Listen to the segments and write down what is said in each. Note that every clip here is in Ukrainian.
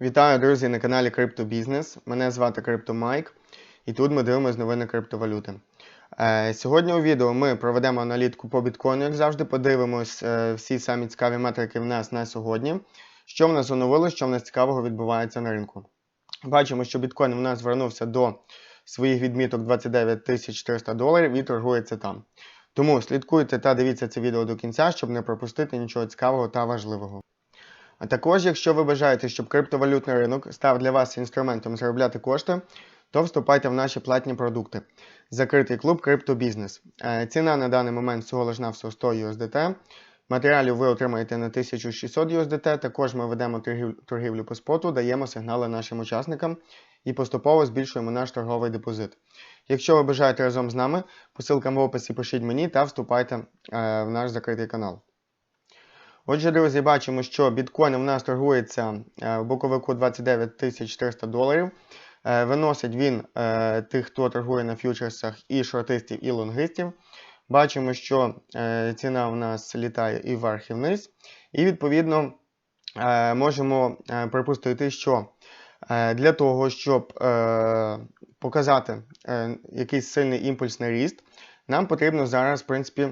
Вітаю, друзі, на каналі Криптобізнес. Мене звати CryptoMike, і тут ми дивимося новини криптовалюти. Е, сьогодні у відео ми проведемо аналітику по біткоїну, як завжди, подивимось е, всі самі цікаві метрики в нас на сьогодні. Що в нас оновилось, що в нас цікавого відбувається на ринку. Бачимо, що біткоін у нас звернувся до своїх відміток 29 300 доларів і торгується там. Тому слідкуйте та дивіться це відео до кінця, щоб не пропустити нічого цікавого та важливого. А також, якщо ви бажаєте, щоб криптовалютний ринок став для вас інструментом заробляти кошти, то вступайте в наші платні продукти. Закритий клуб Криптобізнес. Е, Ціна на даний момент всього лиш на всього 100 USDT. Матеріалів ви отримаєте на 1600 USDT. Також ми ведемо торгівлю по споту, даємо сигнали нашим учасникам і поступово збільшуємо наш торговий депозит. Якщо ви бажаєте разом з нами, посилкам в описі пишіть мені та вступайте е, в наш закритий канал. Отже, друзі, бачимо, що біткоін у нас торгується е, в боковику 29 300 доларів. Е, Виносить він е, тих, хто торгує на фьючерсах, і шортистів, і лонгистів. Бачимо, що ціна у нас літає і вверх, і вниз. І відповідно можемо припустити, що для того, щоб показати якийсь сильний імпульсний ріст, нам потрібно зараз, в принципі,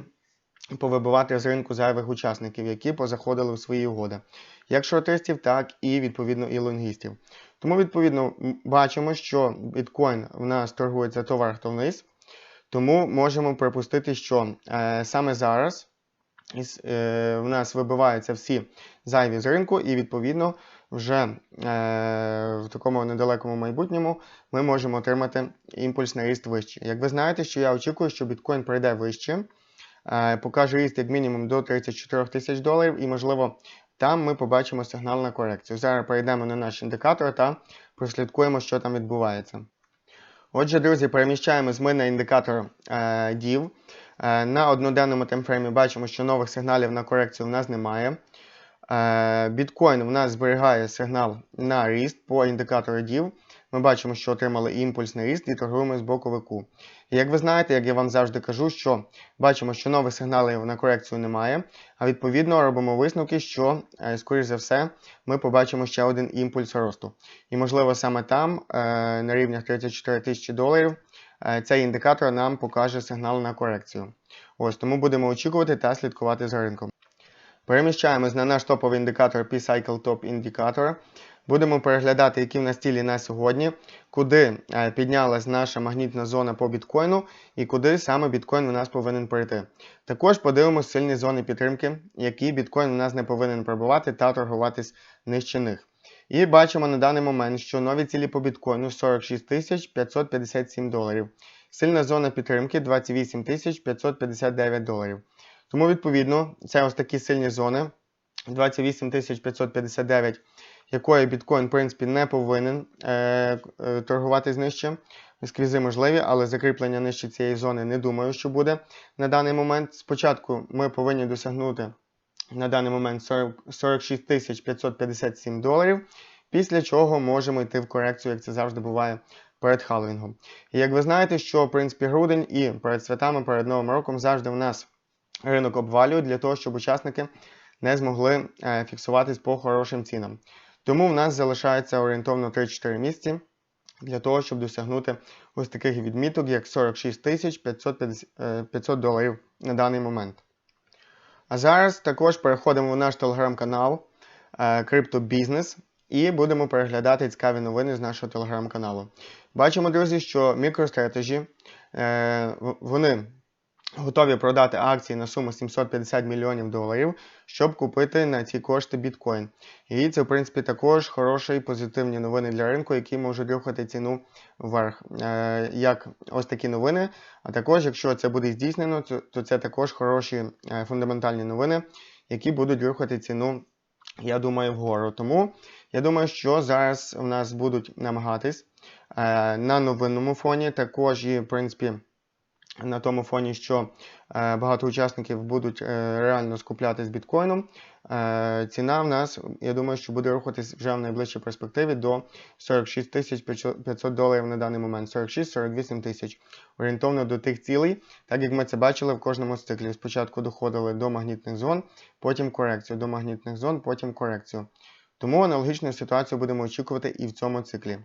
повибивати з ринку зайвих учасників, які позаходили в свої угоди, як шортистів, так і відповідно і лонгістів. Тому, відповідно, бачимо, що біткоін в нас торгується то вверх, то вниз. Тому можемо припустити, що е, саме зараз е, в нас вибиваються всі зайві з ринку, і відповідно вже е, в такому недалекому майбутньому ми можемо отримати імпульсний ріст вище. Як ви знаєте, що я очікую, що біткоін прийде вище, покаже ріст як мінімум до 34 тисяч доларів, і можливо там ми побачимо сигнал на корекцію. Зараз перейдемо на наш індикатор та прослідкуємо, що там відбувається. Отже, друзі, переміщаємось ми на індикатор е, DIV. Е, на одноденному таймфреймі бачимо, що нових сигналів на корекцію в нас немає. Е, біткоін в нас зберігає сигнал на ріст по індикатору DIV. Ми бачимо, що отримали імпульсний ріст і торгуємо з боковику. І як ви знаєте, як я вам завжди кажу, що бачимо, що нових сигналів на корекцію немає, а відповідно робимо висновки, що, е, скоріш за все, ми побачимо ще один імпульс росту. І, можливо, саме там, е, на рівнях 34 тисячі доларів, е, цей індикатор нам покаже сигнал на корекцію. Ось тому будемо очікувати та слідкувати за ринком. Переміщаємось на наш топовий індикатор P-Cycle Top Indicator. Будемо переглядати, які в нас цілі на сьогодні, куди е, піднялась наша магнітна зона по біткоїну і куди саме біткоін у нас повинен перейти. Також подивимося сильні зони підтримки, які біткоін у нас не повинен пробувати та торгуватись нижче них. І бачимо на даний момент, що нові цілі по біткоїну 46 557 доларів. Сильна зона підтримки 28 559 доларів. Тому, відповідно, це ось такі сильні зони 28 559, якої біткоін, в принципі, не повинен е, е, торгувати нижче. Сквізи можливі, але закріплення нижче цієї зони не думаю, що буде на даний момент. Спочатку ми повинні досягнути на даний момент 40, 46 557 доларів, після чого можемо йти в корекцію, як це завжди буває перед халвінгом. І як ви знаєте, що в принципі грудень і перед святами, перед Новим роком завжди у нас ринок обвалюють для того, щоб учасники не змогли е, фіксуватись по хорошим цінам. Тому в нас залишається орієнтовно 3-4 місяці для того, щоб досягнути ось таких відміток, як 46 тисяч 500 доларів на даний момент. А зараз також переходимо в наш телеграм-канал е, Криптобізнес і будемо переглядати цікаві новини з нашого телеграм-каналу. Бачимо, друзі, що е, вони готові продати акції на суму 750 мільйонів доларів, щоб купити на ці кошти біткоін. І це, в принципі, також хороші позитивні новини для ринку, які можуть рухати ціну вверх. Е, як ось такі новини. А також, якщо це буде здійснено, то, це також хороші е, фундаментальні новини, які будуть рухати ціну, я думаю, вгору. Тому я думаю, що зараз у нас будуть намагатись е, на новинному фоні, також і, в принципі, на тому фоні, що е, багато учасників будуть е, реально скуплятись біткоїном. Е, ціна в нас, я думаю, що буде рухатись вже в найближчій перспективі до 46 тисяч 500 доларів на даний момент, 46-48 тисяч. Орієнтовно до тих цілей, так як ми це бачили в кожному з циклів. Спочатку доходили до магнітних зон, потім корекцію, до магнітних зон, потім корекцію. Тому аналогічну ситуацію будемо очікувати і в цьому циклі.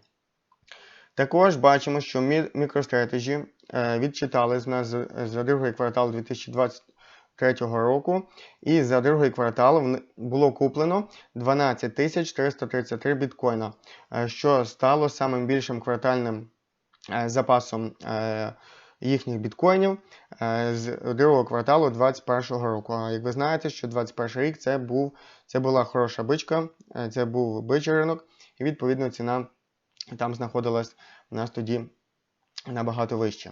Також бачимо, що MicroStrategy відчитали з нас за- другий квартал 2023 року, і за другий квартал було куплено 12 333 біткоїна, е, що стало самим більшим квартальним е, запасом е, їхніх біткоїнів е, з другого кварталу 2021 року. Як ви знаєте, що 2021 рік це, був, це була хороша бичка, е, це був бичий ринок, і відповідно ціна там знаходилась у нас тоді набагато вище.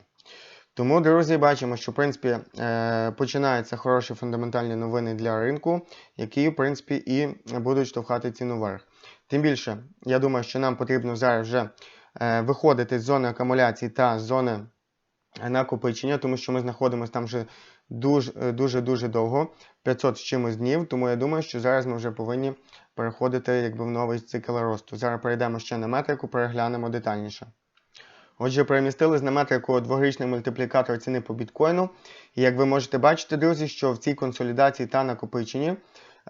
Тому, друзі, бачимо, що в принципі е, починаються хороші фундаментальні новини для ринку, які, в принципі, і будуть штовхати ціну вверх. Тим більше, я думаю, що нам потрібно зараз вже е, виходити з зони акумуляції та зони накопичення, тому що ми знаходимося там вже дуже е, дуже дуже довго, 500 з чимось днів. Тому я думаю, що зараз ми вже повинні переходити якби в новий цикл росту. Зараз перейдемо ще на метрику, переглянемо детальніше. Отже, перемістились на метрику дворічний мультиплікатор ціни по біткоїну. І як ви можете бачити, друзі, що в цій консолідації та накопиченні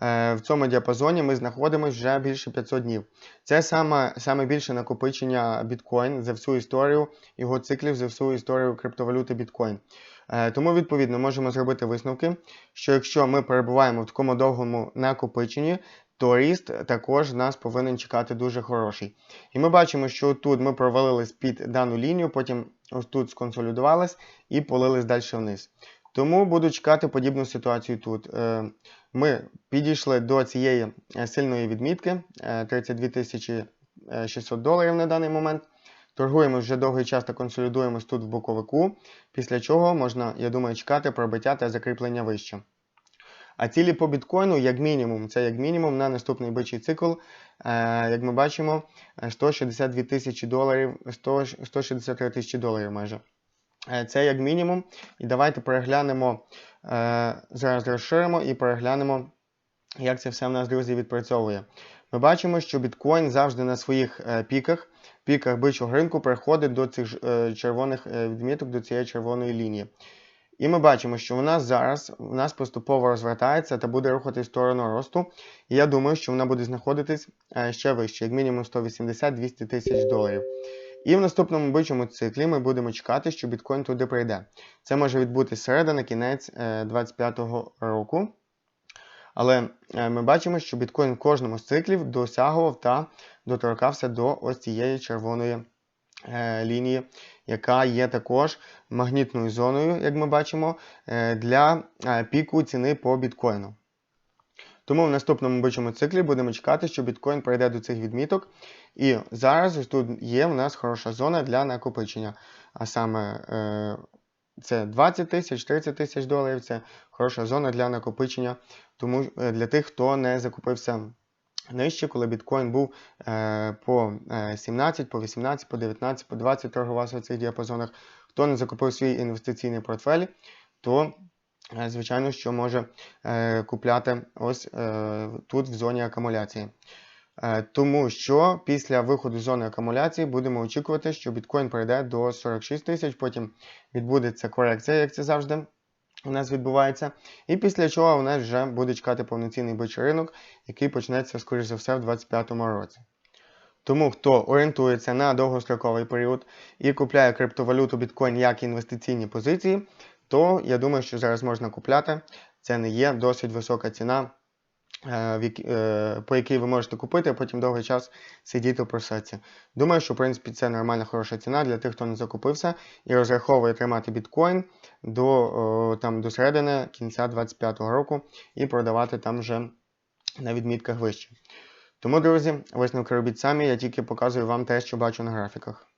е, в цьому діапазоні ми знаходимося вже більше 500 днів. Це саме, саме більше накопичення біткоін за всю історію його циклів, за всю історію криптовалюти біткоін. Е, Тому, відповідно, можемо зробити висновки, що якщо ми перебуваємо в такому довгому накопиченні, то ріст також нас повинен чекати дуже хороший. І ми бачимо, що тут ми провалились під дану лінію, потім ось тут сконсолідувались і полились далі вниз. Тому буду чекати подібну ситуацію тут. Е, Ми підійшли до цієї е, сильної відмітки е, 32 е, 600 доларів на даний момент. Торгуємо вже довгий час та консолідуємось тут в боковику, після чого можна, я думаю, чекати пробиття та закріплення вище. А цілі по біткоїну, як мінімум, це як мінімум на наступний бичий цикл, е, як ми бачимо, е, 162 тисячі доларів, 100, 163 тисячі доларів майже. Е, Це як мінімум. І давайте переглянемо, е, зараз розширимо і переглянемо, як це все в нас, друзі, відпрацьовує. Ми бачимо, що біткоін завжди на своїх піках, піках бичого ринку приходить до цих червоних відміток, до цієї червоної лінії. І ми бачимо, що у нас зараз у нас поступово розвертається та буде рухатись в сторону росту. І я думаю, що вона буде знаходитись е, ще вище, як мінімум 180-200 тисяч доларів. І в наступному бичому циклі ми будемо чекати, що біткоін туди прийде. Це може відбутися середина, кінець 2025 року. Але е, ми бачимо, що біткоін в кожному з циклів досягував та доторкався до ось цієї червоної е, лінії, яка є також магнітною зоною, як ми бачимо, е, для е, піку ціни по біткоїну. Тому в наступному бичому циклі будемо чекати, що біткоін прийде до цих відміток. І зараз ось тут є в нас хороша зона для накопичення. А саме е, це 20 тисяч, 30 тисяч доларів це хороша зона для накопичення. Тому для тих, хто не закупився нижче, коли біткоін був е, по е, 17, по 18, по 19, по 20 торгувався в цих діапазонах. Хто не закупив свій інвестиційний портфель, то е, звичайно, що може е, купляти ось е, тут в зоні акумуляції. Е, Тому що після виходу з зони акумуляції будемо очікувати, що біткоін прийде до 46 тисяч, потім відбудеться корекція, як це завжди у нас відбувається. І після чого у нас вже буде чекати повноцінний бичий ринок, який почнеться, скоріш за все, в 2025 році. Тому хто орієнтується на довгостроковий період і купляє криптовалюту біткоін як інвестиційні позиції, то я думаю, що зараз можна купляти. Це не є досить висока ціна, по якій ви можете купити, а потім довгий час сидіти в просеці. Думаю, що в принципі це нормальна хороша ціна для тих, хто не закупився і розраховує тримати біткоін до, там, до середини кінця 2025 року і продавати там вже на відмітках вище. Тому, друзі, висновки робіть самі, я тільки показую вам те, що бачу на графіках.